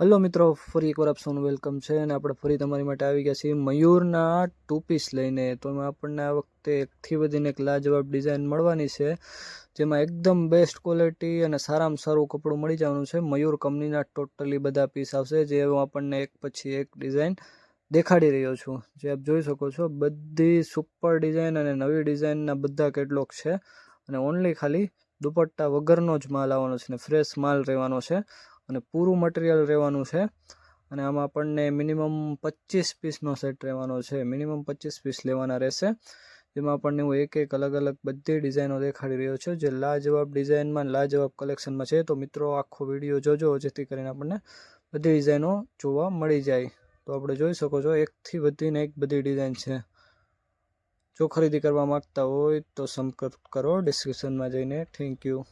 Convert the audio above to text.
Hello મિત્રો, ફરી એકવાર આપ સૌનું વેલકમ છે અને આપણે ફરી તમારી માટે આવી ગયા છીએ મયુરના ટુ પીસ લઈને. તો એમાં આપણને આ વખતે એકથી વધીને એક લાજવાબ ડિઝાઇન મળવાની છે, જેમાં એકદમ બેસ્ટ ક્વોલિટી અને સારામાં સારું કપડું મળી જવાનું છે. મયુર કંપનીના ટોટલી બધા પીસ આવશે, જે હું આપણને એક પછી એક ડિઝાઇન દેખાડી રહ્યો છું. જે આપ જોઈ શકો છો, બધી સુપર ડિઝાઇન અને નવી ડિઝાઇનના બધા કેટલોગ છે અને ઓનલી ખાલી દુપટ્ટા વગરનો જ માલ આવવાનો છે ને ફ્રેશ માલ રહેવાનો છે. અને પૂરું મટીરિયલ રહેવાનું છે. અને આમાં આપણને મિનિમમ પચીસ પીસનો સેટ રહેવાનો છે. મિનિમમ પચીસ પીસ લેવાના રહેશે. જેમાં આપણને હું એક એક અલગ અલગ બધી ડિઝાઇનો દેખાડી રહ્યો છું. જે લાજવાબ ડિઝાઇનમાં લાજવાબ કલેક્શનમાં છે. તો મિત્રો આખો વીડિયો જોજો. જેથી કરીને આપણને બધી ડિઝાઇનો જોવા મળી જાય. તો આપણે જોઈ શકો છો એકથી વધીને એક બધી ડિઝાઇન છે. જો ખરીદી કરવા માગતા હોય તો સંપર્ક કરો. ડિસ્ક્રિપ્શનમાં જઈને. Thank you